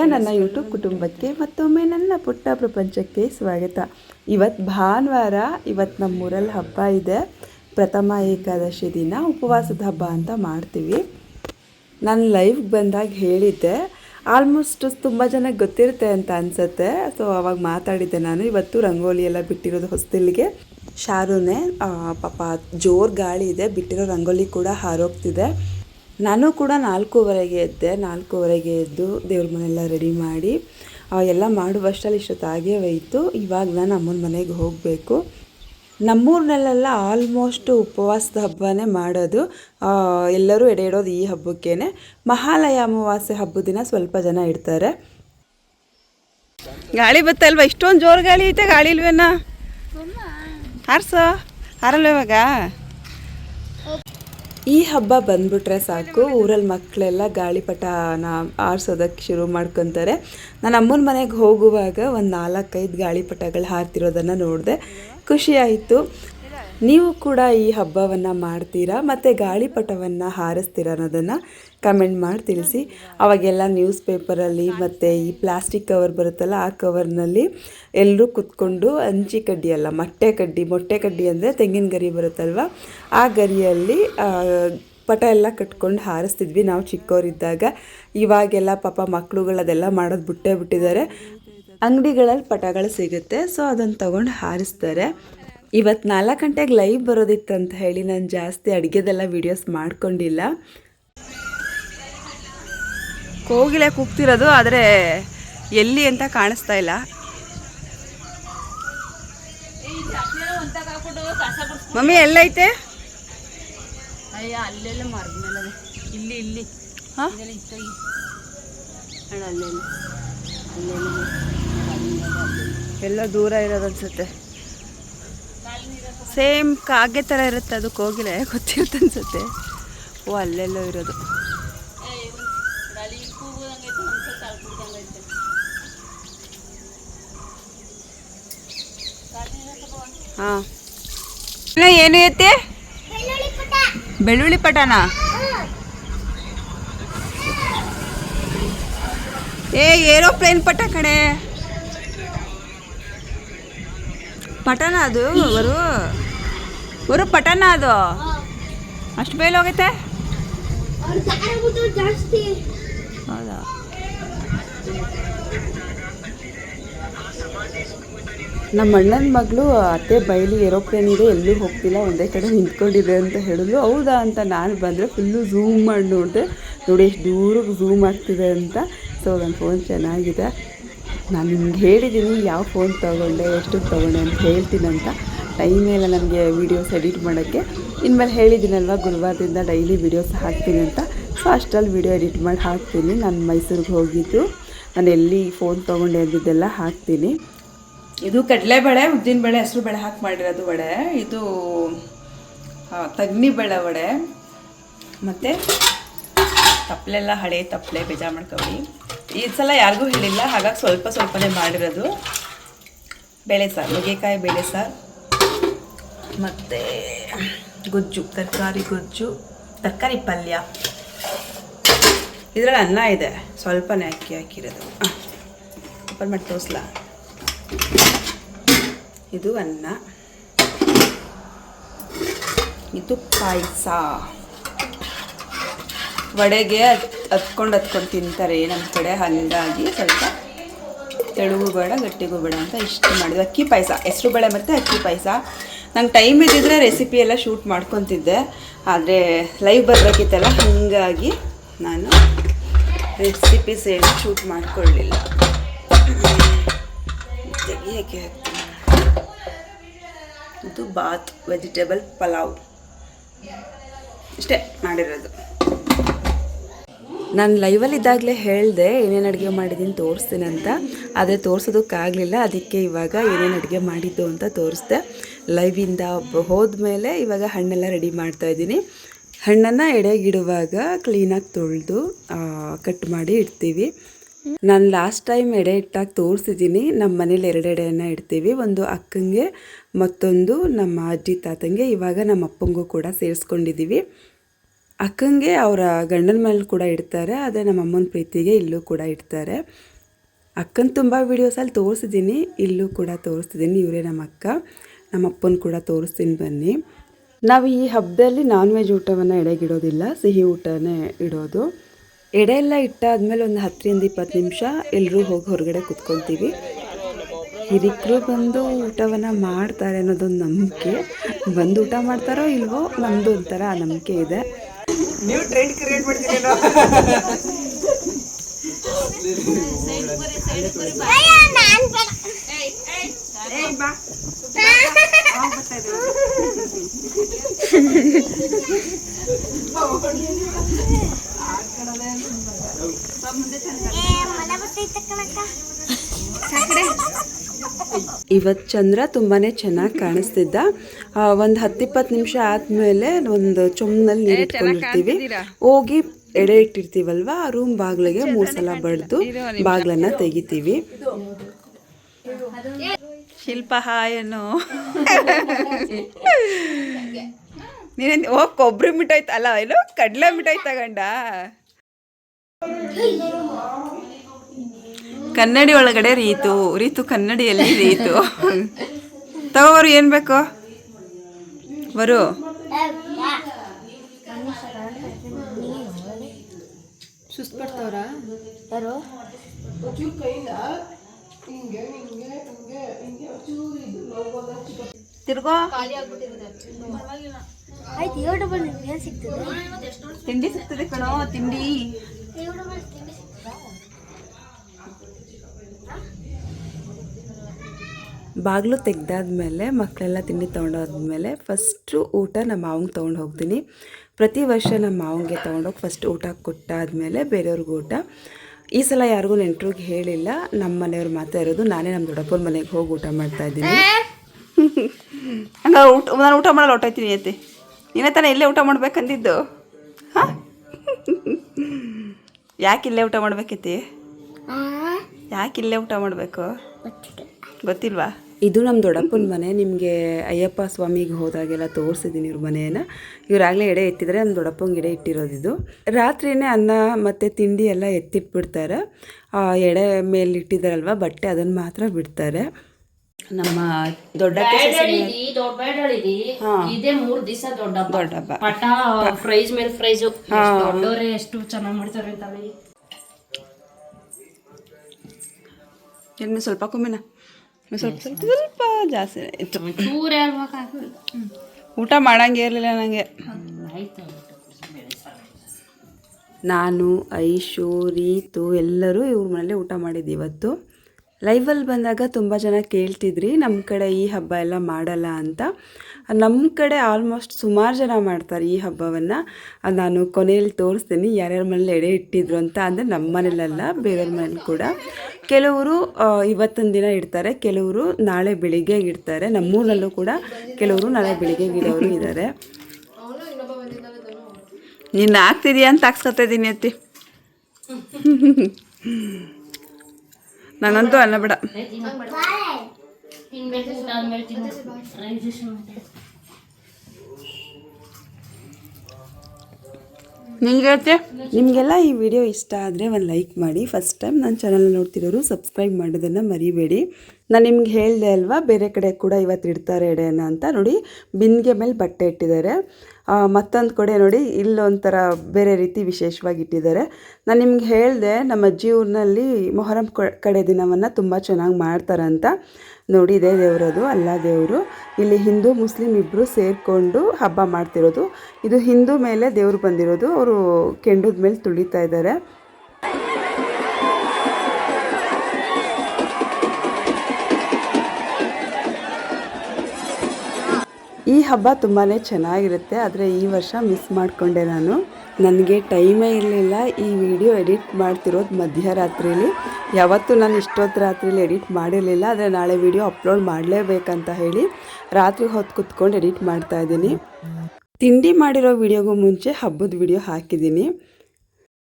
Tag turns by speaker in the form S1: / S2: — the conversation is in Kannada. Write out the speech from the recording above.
S1: ಪ್ರಿಯ ನನ್ನ ಯೂಟ್ಯೂಬ್ ಕುಟುಂಬಕ್ಕೆ ಮತ್ತೊಮ್ಮೆ ನನ್ನ ಪುಟ್ಟ ಪ್ರಪಂಚಕ್ಕೆ ಸ್ವಾಗತ. ಇವತ್ತು ಭಾನುವಾರ ಇವತ್ತು ನಮ್ಮೂರಲ್ಲಿ ಹಬ್ಬ ಇದೆ. ಪ್ರಥಮ ಏಕಾದಶಿ ದಿನ, ಉಪವಾಸದ ಹಬ್ಬ ಅಂತ ಮಾಡ್ತೀವಿ. ನಾನು ಲೈಫ್ಗೆ ಬಂದಾಗ ಹೇಳಿದ್ದೆ. ಆಲ್ಮೋಸ್ಟ್ ತುಂಬ ಜನಕ್ಕೆ ಗೊತ್ತಿರುತ್ತೆ ಅಂತ ಅನಿಸುತ್ತೆ. ಸೊ ಅವಾಗ ಮಾತಾಡಿದ್ದೆ ನಾನು. ಇವತ್ತು ರಂಗೋಲಿ ಎಲ್ಲ ಬಿಟ್ಟಿರೋದು ಹೊಸ್ತಿಲ್ಗೆ ಶಾರುನೇ ಪಾಪ ಜೋರು ಗಾಳಿ ಇದೆ. ಬಿಟ್ಟಿರೋ ರಂಗೋಲಿ ಕೂಡ ಹಾರೋಗ್ತಿದೆ. ನಾನು ಕೂಡ ನಾಲ್ಕೂವರೆಗೆ ಎದ್ದೆ ನಾಲ್ಕೂವರೆಗೆ ಎದ್ದು ದೇವ್ರ ಮನೆಲ್ಲ ರೆಡಿ ಮಾಡಿ ಎಲ್ಲ ಮಾಡುವಷ್ಟರಲ್ಲಿ ಇಷ್ಟೊತ್ತಾಗೇ ಹೋಯಿತು. ಇವಾಗ ನಾನು ಅಮ್ಮನ ಮನೆಗೆ ಹೋಗಬೇಕು. ನಮ್ಮೂರಿನಲ್ಲೆಲ್ಲ ಆಲ್ಮೋಸ್ಟ್ ಉಪವಾಸದ ಹಬ್ಬನೇ ಮಾಡೋದು. ಎಲ್ಲರೂ ಎಡೆ ಇಡೋದು ಈ ಹಬ್ಬಕ್ಕೇ ಮಹಾಲಯ ಅಮಾವಾಸ್ಯೆ ಹಬ್ಬದ ದಿನ ಸ್ವಲ್ಪ ಜನ ಇಡ್ತಾರೆ. ಗಾಳಿ ಬತ್ತಲ್ವಾ ಇಷ್ಟೊಂದು ಜೋರು ಗಾಳಿ ಐತೆ ಗಾಳಿ ಇಲ್ವೇನಾ? ಹಾರ್ಸೋ. ಹಾರಲ್ವ ಇವಾಗ? ಈ ಹಬ್ಬ ಬಂದ್ಬಿಟ್ರೆ ಸಾಕು. ಊರಲ್ಲಿ ಮಕ್ಕಳೆಲ್ಲ ಗಾಳಿಪಟನ ಆರಿಸೋದಕ್ಕೆ ಶುರು ಮಾಡ್ಕೊತಾರೆ. ನಾನು ಅಮ್ಮನ ಮನೆಗೆ ಹೋಗುವಾಗ ಒಂದು ನಾಲ್ಕೈದು ಗಾಳಿಪಟಗಳು ಹಾರ್ತಿರೋದನ್ನು ನೋಡಿದೆ. ಖುಷಿ ಆಯಿತು. ನೀವು ಕೂಡ ಈ ಹಬ್ಬವನ್ನು ಮಾಡ್ತೀರಾ? ಮತ್ತು ಗಾಳಿಪಟವನ್ನು ಹಾರಿಸ್ತೀರಾ ಅನ್ನೋದನ್ನು ಕಮೆಂಟ್ ಮಾಡಿ ತಿಳಿಸಿ. ಅವಾಗೆಲ್ಲ ನ್ಯೂಸ್ ಪೇಪರಲ್ಲಿ ಮತ್ತು ಈ ಪ್ಲಾಸ್ಟಿಕ್ ಕವರ್ ಬರುತ್ತಲ್ಲ, ಆ ಕವರ್ನಲ್ಲಿ ಎಲ್ಲರೂ ಕುತ್ಕೊಂಡು ಅಂಚಿ ಕಡ್ಡಿ ಅಲ್ಲ, ಮೊಟ್ಟೆ ಕಡ್ಡಿ ಮೊಟ್ಟೆ ಕಡ್ಡಿ ಅಂದರೆ ತೆಂಗಿನ ಗರಿ ಬರುತ್ತಲ್ವ? ಆ ಗರಿಯಲ್ಲಿ ಪಟ ಎಲ್ಲ ಕಟ್ಕೊಂಡು ಹಾರಿಸ್ತಿದ್ವಿ. ನಾವು ಚಿಕ್ಕವರಿದ್ದಾಗ ಇವಾಗೆಲ್ಲ ಪಾಪ ಮಕ್ಕಳುಗಳು ಅದೆಲ್ಲ ಮಾಡೋದು ಬಿಟ್ಟೇ ಬಿಟ್ಟಿದ್ದಾರೆ. ಅಂಗಡಿಗಳಲ್ಲಿ ಪಟಗಳು ಸಿಗುತ್ತೆ. ಸೊ ಅದನ್ನು ತಗೊಂಡು ಹಾರಿಸ್ತಾರೆ. ಇವತ್ತು ನಾಲ್ಕು ಗಂಟೆಗೆ ಲೈವ್ ಬರೋದಿತ್ತು ಅಂತ ಹೇಳಿ ನಾನು ಜಾಸ್ತಿ ಅಡುಗೆದೆಲ್ಲ ವೀಡಿಯೋಸ್ ಮಾಡ್ಕೊಂಡಿಲ್ಲ. ಕೋಗಿಲೆ ಕೂಗ್ತಿರೋದು ಆದರೆ ಎಲ್ಲಿ ಅಂತ ಕಾಣಿಸ್ತಾ ಇಲ್ಲ. ಮಮ್ಮಿ ಎಲ್ಲೈತೆ?
S2: ಅಯ್ಯ ಅಲ್ಲೆಲ್ಲ. ಇಲ್ಲಿ ಇಲ್ಲಿ.
S1: ಹಾ?
S2: ಅಲ್ಲೆಲ್ಲ.
S1: ಎಲ್ಲ ದೂರ ಇರೋದು ಅನ್ಸುತ್ತೆ. ಸೇಮ್ ಕಾಗೆ ಥರ ಇರುತ್ತೆ ಅದು ಕೋಗಿಲೆ ಗೊತ್ತಿರುತ್ತೆ ಅನ್ಸುತ್ತೆ. ಓ, ಅಲ್ಲೆಲ್ಲೋ ಇರೋದು. ಹಾಂ. ಏನು ಐತೆ? ಬೆಳ್ಳುಳ್ಳಿ ಪಟಾನ? ಏ, ಏರೋಪ್ಲೇನ್ ಪಟ ಕಡೆ ಪಟನ ಅದು ಅವರು ಅವರು ಪಟನ ಅದು. ಅಷ್ಟು ಬೇಲ್ ಹೋಗೈತೆ? ಹೌದಾ? ನಮ್ಮ ಅಣ್ಣನ ಮಗಳು ಅತ್ತೆ ಬೈಲಿ ಏರೋಪ್ಲೇನ್ ಇದೆ ಎಲ್ಲೂ ಹೋಗ್ತಿಲ್ಲ ಒಂದೇ ಕಡೆ ನಿಂತ್ಕೊಂಡಿದೆ ಅಂತ ಹೇಳಿದ್ಲು. ಹೌದಾ ಅಂತ ನಾನು ಬಂದರೆ ಫುಲ್ಲು ಝೂಮ್ ಮಾಡಿ ನೋಡಿದೆ ನೋಡಿ ಎಷ್ಟು ದೂರಕ್ಕೆ ಝೂಮ್ ಆಗ್ತಿದೆ ಅಂತ. ಸೊ ನನ್ನ ಫೋನ್ ಚೆನ್ನಾಗಿದೆ. ನಾನು ನಿಮ್ಗೆ ಹೇಳಿದ್ದೀನಿ ಯಾವ ಫೋನ್ ತೊಗೊಂಡೆ ಎಷ್ಟು ತೊಗೊಂಡೆ ಅಂತ ಹೇಳ್ತೀನಿ ಅಂತ. ಟೈಮ್ ಮೇಲೆ ನನಗೆ ವೀಡಿಯೋಸ್ ಎಡಿಟ್ ಮಾಡೋಕ್ಕೆ. ಇನ್ಮೇಲೆ ಹೇಳಿದ್ದೀನಲ್ವ, ಗುರುವಾರದಿಂದ ಡೈಲಿ ವೀಡಿಯೋಸ್ ಹಾಕ್ತೀನಿ ಅಂತ. ಸೊ ಅಷ್ಟರಲ್ಲಿ ವೀಡಿಯೋ ಎಡಿಟ್ ಮಾಡಿ ಹಾಕ್ತೀನಿ. ನಾನು ಮೈಸೂರಿಗೆ ಹೋಗಿದ್ದು. ನಾನು ಎಲ್ಲಿ ಫೋನ್ ತೊಗೊಂಡೆ ಅಂದಿದ್ದೆಲ್ಲ ಹಾಕ್ತೀನಿ. ಇದು ಕಡಲೆಬೇಳೆ ಉದ್ದಿನಬೇಳೆ ಹೆಸರು ಬೇಳೆ ಹಾಕಿ ಮಾಡಿರೋದು ವಡೆ. ಇದು ತಗ್ನಿಬೇಳೆ ವಡೆ. ಮತ್ತು ತಪ್ಪಲೆಲ್ಲ ಹಳೆ ತಪ್ಪಲೆ ಬೇಜಾರು ಮಾಡ್ಕೊಬಿಡಿ. ಈ ಸಲ ಯಾರಿಗೂ ಹೇಳಿಲ್ಲ, ಹಾಗಾಗಿ ಸ್ವಲ್ಪ ಸ್ವಲ್ಪನೇ ಮಾಡಿರೋದು. ಬೇಳೆ ಸಾರು, ನುಗ್ಗೆಕಾಯಿ ಬೇಳೆ ಸಾರು. ಮತ್ತು ಗೊಜ್ಜು, ತರಕಾರಿ ಗೊಜ್ಜು, ತರಕಾರಿ ಪಲ್ಯ. ಇದರಲ್ಲಿ ಅನ್ನ ಇದೆ, ಸ್ವಲ್ಪನೇ ಅಕ್ಕಿ ಹಾಕಿರೋದು. ಓಪನ್ ಮಾಡಿ ತೋರಿಸ್ಲ. ಇದು ಅನ್ನ. ಇದು ಪಾಯಸ. ವಡೆಗೆ ಹತ್ಕೊಂಡು ಹತ್ಕೊಂಡು ತಿಂತಾರೆ ನಮ್ಮ ಕಡೆ ಹಾಗಾಗಿ ಸ್ವಲ್ಪ ತೆಳುಗೂ ಬೇಡ ಗಟ್ಟಿಗೂ ಬೇಡ ಅಂತ ಇಷ್ಟು ಮಾಡಿದ್ವಿ ಅಕ್ಕಿ ಪಾಯಸ, ಹೆಸರು ಬೇಳೆ ಮತ್ತು ಅಕ್ಕಿ ಪಾಯಸ. ನಂಗೆ ಟೈಮ್ ಇದ್ದಿದ್ರೆ ರೆಸಿಪಿ ಎಲ್ಲ ಶೂಟ್ ಮಾಡ್ಕೊತಿದ್ದೆ, ಆದರೆ ಲೈವ್ ಬರಬೇಕಿತ್ತಲ್ಲ, ಹಾಗಾಗಿ ನಾನು ರೆಸಿಪೀಸ್ ಏನು ಶೂಟ್ ಮಾಡ್ಕೊಳ್ಳಿಲ್ಲ. ತೆಗಿಯೋಕ್ಕೆ ಇದು ಬಾತ್ ವೆಜಿಟೇಬಲ್ ಪಲಾವ್. ಇಷ್ಟೇ ಮಾಡಿರೋದು. ನಾನು ಲೈವಲ್ಲಿದ್ದಾಗಲೇ ಹೇಳಿದೆ, ಏನೇನು ಅಡುಗೆ ಮಾಡಿದ್ದೀನಿ ತೋರಿಸ್ತೀನಿ ಅಂತ. ಆದರೆ ತೋರಿಸೋದಕ್ಕಾಗಲಿಲ್ಲ, ಅದಕ್ಕೆ ಇವಾಗ ಏನೇನು ಅಡುಗೆ ಮಾಡಿದ್ದು ಅಂತ ತೋರಿಸ್ದೆ. ಲೈವಿಂದ ಹೋದ್ಮೇಲೆ ಇವಾಗ ಹಣ್ಣೆಲ್ಲ ರೆಡಿ ಮಾಡ್ತಾ ಇದ್ದೀನಿ. ಹಣ್ಣನ್ನು ಎಡೆಗಿಡುವಾಗ ಕ್ಲೀನಾಗಿ ತೊಳೆದು ಕಟ್ ಮಾಡಿ ಇಡ್ತೀವಿ. ನಾನು ಲಾಸ್ಟ್ ಟೈಮ್ ಎಡೆ ಇಟ್ಟಾಗ ತೋರಿಸಿದ್ದೀನಿ. ನಮ್ಮ ಮನೇಲಿ ಎರಡು ಇಡ್ತೀವಿ. ಒಂದು ಅಕ್ಕಂಗೆ, ಮತ್ತೊಂದು ನಮ್ಮ ಅಜ್ಜಿ, ತಾತಂಗೆ. ಇವಾಗ ನಮ್ಮ ಅಪ್ಪಂಗೂ ಕೂಡ ಸೇರಿಸ್ಕೊಂಡಿದ್ದೀವಿ ಅಕ್ಕಂಗೆ ಅವರ ಗಂಡನ ಮೇಲೆ ಕೂಡ ಇಡ್ತಾರೆ ಆದರೆ ನಮ್ಮ ಅಮ್ಮನ ಪ್ರೀತಿಗೆ ಇಲ್ಲೂ ಕೂಡ ಇಡ್ತಾರೆ. ಅಕ್ಕನ ತುಂಬ ವೀಡಿಯೋಸಲ್ಲಿ ತೋರಿಸಿದ್ದೀನಿ, ಇಲ್ಲೂ ಕೂಡ ತೋರಿಸ್ತಿದ್ದೀನಿ. ಇವರೇ ನಮ್ಮ ಅಕ್ಕ, ನಮ್ಮ ಅಪ್ಪನ ಕೂಡ ತೋರಿಸ್ತೀನಿ ಬನ್ನಿ. ನಾವು ಈ ಹಬ್ಬದಲ್ಲಿ ನಾನ್ ವೆಜ್ ಊಟವನ್ನು ಎಡೆಗಿಡೋದಿಲ್ಲ, ಸಿಹಿ ಊಟನೇ ಇಡೋದು. ಎಡೆ ಎಲ್ಲ ಇಟ್ಟಾದ್ಮೇಲೆ ಒಂದು ಹತ್ತರಿಂದ ಇಪ್ಪತ್ತು ನಿಮಿಷ ಎಲ್ಲರೂ ಹೋಗಿ ಹೊರಗಡೆ ಕುತ್ಕೊತೀವಿ ಹಿರಿಕರು ಬಂದು ಊಟವನ್ನು ಮಾಡ್ತಾರೆ ಅನ್ನೋದೊಂದು ನಂಬಿಕೆ. ಬಂದು ಊಟ ಮಾಡ್ತಾರೋ ಇಲ್ವೋ ನಮ್ಮದು ಒಂಥರ ನಂಬಿಕೆ ಇದೆ. ನೀವು ಟ್ರೆಂಡ್ ಕ್ರಿಯೇಟ್ ಮಾಡ್ತೀರೇನೋ? ಇವತ್ತು ಚಂದ್ರ ತುಂಬಾ ಚೆನ್ನಾಗಿ ಕಾಣಿಸ್ತಿದ್ದ. ಒಂದು ಹತ್ತಿಪ್ಪತ್ತು ನಿಮಿಷ ಆದಮೇಲೆ ಒಂದು ಚೊಮ್ಮನಲ್ಲಿ ನೀರು ಇಟ್ಕೊಂಡಿರ್ತೀವಿ ಹೋಗಿ ಎಡೆ ಇಟ್ಟಿರ್ತೀವಲ್ವ ಆ ರೂಮ್ ಬಾಗಿಲಿಗೆ ಮೂರು ಸಲ ಬಡ್ದು ಬಾಗ್ಲನ್ನು ತೆಗಿತೀವಿ. ಶಿಲ್ಪ ಹಾಯನು ನೀನೇನು ಓ ಕೊಬ್ಬರಿ ಮಿಠಾಯಿ ತ- ಅಲ್ಲ ಏನು ಕಡಲೆ ಮಿಠಾಯಿ ತಗೊಂಡ. ಕನ್ನಡಿ ಒಳಗಡೆ ರೀತು ರೀತು ಕನ್ನಡಿಯಲ್ಲಿ ರೀತು. ತಗೋಬರು ಏನು ಬೇಕು? ಬರು ತಿರ್ಗೋ.
S3: ಆಯ್ತು ಏಳು ಡಬಲ್ ಏನು ಸಿಗ್ತದೆ?
S1: ತಿಂಡಿ ಸಿಗ್ತದೆ ಕಣೋ ತಿಂಡಿ
S3: ಏಳು ಡಬಲ್ ತಿಂಡಿ ಸಿಗ್ತದಾ
S1: ಬಾಗಿಲು ತೆಗ್ದಾದ್ಮೇಲೆ ಮಕ್ಕಳೆಲ್ಲ ತಿಂಡಿ ತೊಗೊಂಡೋದ್ಮೇಲೆ ಫಸ್ಟು ಊಟ ನಮ್ಮ ಮಾವಂಗೆ ತೊಗೊಂಡು ಹೋಗ್ತೀನಿ ಪ್ರತಿ ವರ್ಷ ನಮ್ಮ ಮಾವಂಗೆ ತೊಗೊಂಡೋಗಿ ಫಸ್ಟ್ ಊಟ ಕೊಟ್ಟಾದ್ಮೇಲೆ ಬೇರೆಯವ್ರಿಗೂ ಊಟ. ಈ ಸಲ ಯಾರಿಗೂ ನೆಂಟ್ರಿಗೆ ಹೇಳಿಲ್ಲ ನಮ್ಮ ಮನೆಯವ್ರು ಮಾತ್ರ ಇರೋದು ನಾನೇ ನಮ್ಮ ದೊಡ್ಡಪ್ಪನ ಮನೆಗೆ ಹೋಗಿ ಊಟ ಮಾಡ್ತಾ ಇದ್ದೀನಿ. ಹಂಗ ಊಟ ನಾನು ಊಟ ಮಾಡಲ್ಲ ಹೊಟ್ಟೋಯ್ತೀನಿ ಐತಿ ನೀನೇ ತಾನೇ ಇಲ್ಲೇ ಊಟ ಮಾಡ್ಬೇಕಂದಿದ್ದು. ಹಾಂ? ಯಾಕೆ ಇಲ್ಲೇ ಊಟ ಮಾಡ್ಬೇಕೈತಿ ಯಾಕೆ ಇಲ್ಲೇ ಊಟ ಮಾಡಬೇಕು? ಗೊತ್ತಿಲ್ವಾ? ಇದು ನಮ್ಮ ದೊಡ್ಡಪ್ಪನ ಮನೆ. ನಿಮಗೆ ಅಯ್ಯಪ್ಪ ಸ್ವಾಮಿಗೆ ಹೋದಾಗೆಲ್ಲ ತೋರಿಸಿದ್ದೀನಿ ಇವ್ರ ಮನೆಯನ್ನು. ಇವರಾಗಲೇ ಎಡೆ ಎತ್ತಿದರೆ ನಮ್ಮ ದೊಡ್ಡಪ್ಪಂಗೆ ಎಡೆ ಇಟ್ಟಿರೋದಿದು ರಾತ್ರಿನೇ ಅನ್ನ ಮತ್ತು ತಿಂಡಿ ಎಲ್ಲ ಎತ್ತಿಟ್ಬಿಡ್ತಾರೆ. ಆ ಎಡೆ ಮೇಲೆ ಇಟ್ಟಿದ್ದಾರಲ್ವ ಬಟ್ಟೆ ಅದನ್ನು ಮಾತ್ರ ಬಿಡ್ತಾರೆ. ನಮ್ಮ
S2: ದೊಡ್ಡ ಇದೇ ಮೂರ್ ದಿವಸ ದೊಡ್ಡ
S1: ದೊಡ್ಡ
S2: ಪಟ ಪ್ರೈಸ್ ಮೇಲೆ ದೊಡ್ಡವ್ರೆ ಎಷ್ಟು ಚೆನ್ನಾಗಿ ಮಾಡ್ತಾರೆ ಅಂತ
S1: ಸ್ವಲ್ಪ ಕಮ್ಮಿನ. ಸ್ವಲ್ಪ ಸ್ವಲ್ಪ ಸ್ವಲ್ಪ ಜಾಸ್ತಿ ಇತ್ತು? ಊಟ ಮಾಡಂಗೆ ಇರಲಿಲ್ಲ ನನಗೆ ನಾನು ಐಶು ರೀತು ಎಲ್ಲರೂ ಇವ್ರ ಮನೇಲಿ ಊಟ ಮಾಡಿದ್ದು ಇವತ್ತು. ಲೈವಲ್ಲಿ ಬಂದಾಗ ತುಂಬ ಜನ ಕೇಳ್ತಿದ್ರಿ ನಮ್ಮ ಕಡೆ ಈ ಹಬ್ಬ ಎಲ್ಲ ಮಾಡಲ್ಲ ಅಂತ. ನಮ್ಮ ಕಡೆ ಆಲ್ಮೋಸ್ಟ್ ಸುಮಾರು ಜನ ಮಾಡ್ತಾರೆ ಈ ಹಬ್ಬವನ್ನು. ನಾನು ಕೊನೆಯಲ್ಲಿ ತೋರಿಸ್ತೀನಿ. ಯಾರ್ಯಾರ ಮನೇಲಿ ಎಡೆ ಇಟ್ಟಿದ್ರು ಅಂತ ಅಂದರೆ ನಮ್ಮ ಮನೇಲಲ್ಲ, ಬೇರೆಯವ್ರ ಮನೇಲಿ ಕೂಡ. ಕೆಲವರು ಇವತ್ತೊಂದು ದಿನ ಇಡ್ತಾರೆ, ಕೆಲವರು ನಾಳೆ ಬೆಳಿಗ್ಗೆ ಇಡ್ತಾರೆ. ನಮ್ಮೂರಲ್ಲೂ ಕೂಡ ಕೆಲವರು ನಾಳೆ ಬೆಳಿಗ್ಗೆ ಇಡೋರು ಇದ್ದಾರೆ ನೀನು ಹಾಕ್ತಿದೀಯ ಅಂತ ಹಾಕ್ಸ್ಕೊತಾ ಇದ್ದೀನಿ ಅತ್ತಿ. ನಾನಂತೂ ಅನ್ನ ನಿಂಗೆ ನಿಮಗೆಲ್ಲ ಈ ವಿಡಿಯೋ ಇಷ್ಟ ಆದರೆ ಒಂದು ಲೈಕ್ ಮಾಡಿ. ಫಸ್ಟ್ ಟೈಮ್ ನನ್ನ ಚಾನಲ್ ನೋಡ್ತಿರೋರು ಸಬ್ಸ್ಕ್ರೈಬ್ ಮಾಡೋದನ್ನು ಮರಿಬೇಡಿ. ನಾನು ನಿಮ್ಗೆ ಹೇಳಿದೆ ಅಲ್ವಾ, ಬೇರೆ ಕಡೆ ಕೂಡ ಇವತ್ತು ಇಡ್ತಾರೆ ಎಡೆಯನ್ನು ಅಂತ ನೋಡಿ. ಬಿಂದಿಗೆ ಮೇಲೆ ಬಟ್ಟೆ ಇಟ್ಟಿದ್ದಾರೆ. ಮತ್ತೊಂದು ಕಡೆ ನೋಡಿ, ಇಲ್ಲೊಂಥರ ಬೇರೆ ರೀತಿ ವಿಶೇಷವಾಗಿ ಇಟ್ಟಿದ್ದಾರೆ ನಾನು ನಿಮ್ಗೆ ಹೇಳಿದೆ, ನಮ್ಮ ಅಜ್ಜಿ ಊರಿನಲ್ಲಿ ಮೊಹರಂ ಕಡೆ ದಿನವನ್ನು ತುಂಬ ಚೆನ್ನಾಗಿ ಮಾಡ್ತಾರಂತ ನೋಡಿ, ಇದೇ ದೇವರದು ಅಲ್ಲ ದೇವರು. ಇಲ್ಲಿ ಹಿಂದೂ, ಮುಸ್ಲಿಂ ಇಬ್ಬರು ಸೇರಿಕೊಂಡು ಹಬ್ಬ ಮಾಡ್ತಿರೋದು. ಇದು ಹಿಂದೂ ಮೇಲೆ ದೇವರು ಬಂದಿರೋದು. ಅವರು ಕೆಂಡದ ಮೇಲೆ ತುಳಿತಾ ಇದ್ದಾರೆ. ಈ ಹಬ್ಬ ತುಂಬಾ ಚೆನ್ನಾಗಿರುತ್ತೆ, ಆದರೆ ಈ ವರ್ಷ ಮಿಸ್ ಮಾಡಿಕೊಂಡೆ ನಾನು. ನನಗೆ ಟೈಮೇ ಇರಲಿಲ್ಲ, ಈ ವಿಡಿಯೋ ಎಡಿಟ್ ಮಾಡ್ತಿರೋದು ಮಧ್ಯರಾತ್ರಿಲಿ. ಯಾವತ್ತೂ ನಾನು ಇಷ್ಟೊತ್ತು ರಾತ್ರಿಲಿ ಎಡಿಟ್ ಮಾಡಿರಲಿಲ್ಲ, ಆದರೆ ನಾಳೆ ವಿಡಿಯೋ ಅಪ್ಲೋಡ್ ಮಾಡಲೇಬೇಕಂತ ಹೇಳಿ ರಾತ್ರಿ ಹೊತ್ತು ಕುತ್ಕೊಂಡು ಎಡಿಟ್ ಮಾಡ್ತಾ ಇದ್ದೀನಿ. ತಿಂಡಿ ಮಾಡಿರೋ ವಿಡಿಯೋಗೂ ಮುಂಚೆ ಹಬ್ಬದ ವಿಡಿಯೋ ಹಾಕಿದ್ದೀನಿ.